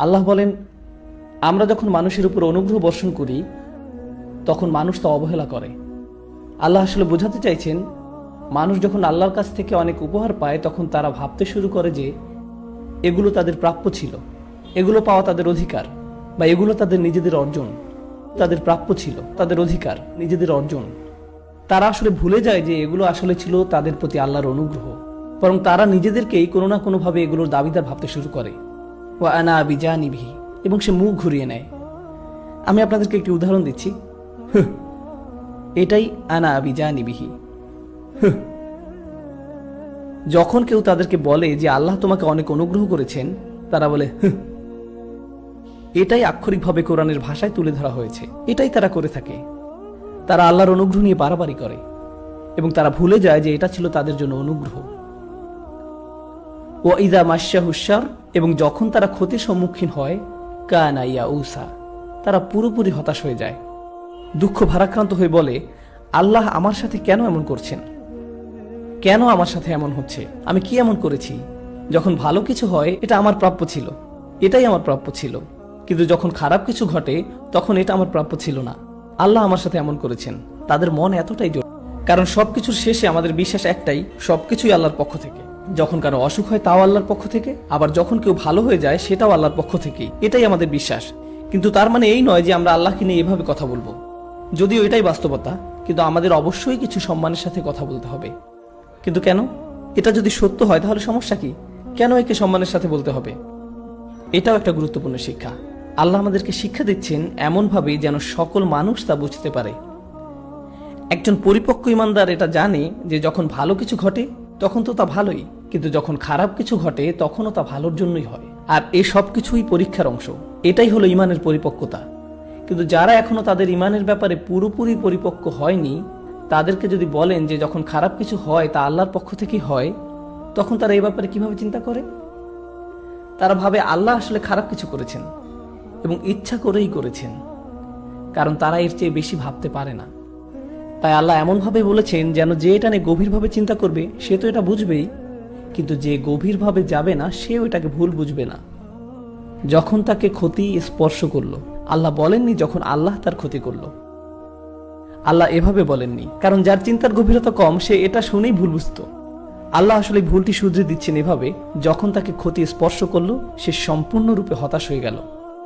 আল্লাহ বলেন, আমরা যখন মানুষের উপর অনুগ্রহ বর্ষণ করি, তখন মানুষ তা অবহেলা করে। আল্লাহ আসলে বোঝাতে চাইছেন, মানুষ যখন আল্লাহর কাছ থেকে অনেক উপহার পায়, তখন তারা ভাবতে শুরু করে যে, এগুলো তাদের প্রাপ্য ছিল। এগুলো পাওয়া তাদের অধিকার, বা এগুলো তাদের নিজেদের অর্জন। তাদের প্রাপ্য ছিল, তাদের অধিকার, নিজেদের অর্জন। তারা আসলে ভুলে যায় যে এগুলো আসলে ছিল তাদের প্রতি আল্লাহর অনুগ্রহ। বরং তারা নিজেদেরকেই কোনো না কোনোভাবে এগুলোর দাবিদার ভাবতে শুরু করে। ও আনা আবিজা নিভি এবং সে মুখ ঘুরিয়ে নেয় আমি আপনাদেরকে একটি উদাহরণ দিচ্ছি এটাই আনা আবিজা নিবিহি হুহ। যখন কেউ তাদেরকে বলে যে আল্লাহ তোমাকে অনেক অনুগ্রহ করেছেন, তারা বলে। এটাই আক্ষরিকভাবে কোরআনের ভাষায় তুলে ধরা হয়েছে এটাই তারা করে থাকে তারা আল্লাহর অনুগ্রহ নিয়ে বাড়াবাড়ি করে, এবং তারা ভুলে যায় যে এটা ছিল তাদের জন্য অনুগ্রহ ও ইদা মাসা হুসার এবং যখন তারা ক্ষতির সম্মুখীন হয়, কানা ইয়া উসা, তারা পুরোপুরি হতাশ হয়ে যায়। দুঃখ ভারাক্রান্ত হয়ে বলে, আল্লাহ আমার সাথে কেন এমন করছেন? কেন আমার সাথে এমন হচ্ছে? আমি কি এমন করেছি? যখন ভালো কিছু হয়, এটা আমার প্রাপ্য ছিল। এটাই আমার প্রাপ্য ছিল। কিন্তু যখন খারাপ কিছু ঘটে, তখন এটা আমার প্রাপ্য ছিল না। আল্লাহ আমার সাথে এমন করেছেন। তাদের মন এতটাই জোর কারণ সবকিছুর শেষে আমাদের বিশ্বাস একটাই, সবকিছুই আল্লাহর পক্ষ থেকে। যখন কারও অসুখ হয় তাও আল্লাহর পক্ষ থেকে, আবার যখন কেউ ভালো হয়ে যায় সেটাও আল্লাহর পক্ষ থেকেই। এটাই আমাদের বিশ্বাস। কিন্তু তার মানে এই নয় যে আমরা আল্লাহকে নিয়ে এভাবে কথা বলব। যদিও এটাই বাস্তবতা, কিন্তু আমাদের অবশ্যই কিছু সম্মানের সাথে কথা বলতে হবে। কিন্তু কেন? এটা যদি সত্য হয় তাহলে সমস্যা কি? কেন একে সম্মানের সাথে বলতে হবে? এটাও একটা গুরুত্বপূর্ণ শিক্ষা। আল্লাহ আমাদেরকে শিক্ষা দিচ্ছেন এমনভাবে যেন সকল মানুষ তা বুঝতে পারে। একজন পরিপক্ক ইমানদার এটা জানে যে যখন ভালো কিছু ঘটে, তখন তো তা ভালোই। কিন্তু যখন খারাপ কিছু ঘটে, তখনও তা ভালোর জন্যই হয়। আর এই সব কিছুই পরীক্ষার অংশ। এটাই হলো ইমানের পরিপক্কতা। কিন্তু যারা এখনও তাদের ইমানের ব্যাপারে পুরোপুরি পরিপক্ক হয়নি, তাদেরকে যদি বলেন যে যখন খারাপ কিছু হয়, তা আল্লাহর পক্ষ থেকেই হয়, তখন তারা এই ব্যাপারে কীভাবে চিন্তা করে? তারা ভাবে আল্লাহ আসলে খারাপ কিছু করেছেন এবং ইচ্ছা করেই করেছেন, কারণ তারা এর চেয়ে বেশি ভাবতে পারে না। তাই আল্লাহ এমনভাবে বলেছেন, যেন যে এটা নিয়ে গভীরভাবে চিন্তা করবে, সে তো এটা বুঝবেই। কিন্তু যে গভীরভাবে যাবে না সেও এটাকে ভুল বুঝবে না। যখন তাকে ক্ষতি স্পর্শ করল, আল্লাহ বলেননি যখন আল্লাহ তার ক্ষতি করল। আল্লাহ এভাবে বলেননি, কারণ যার চিন্তার গভীরতা কম, সে এটা শুনেই ভুল বুঝত। আল্লাহ আসলে ভুলটি শুধরে দিচ্ছেন এভাবে, যখন তাকে ক্ষতি স্পর্শ করল, সে সম্পূর্ণরূপে হতাশ হয়ে গেল।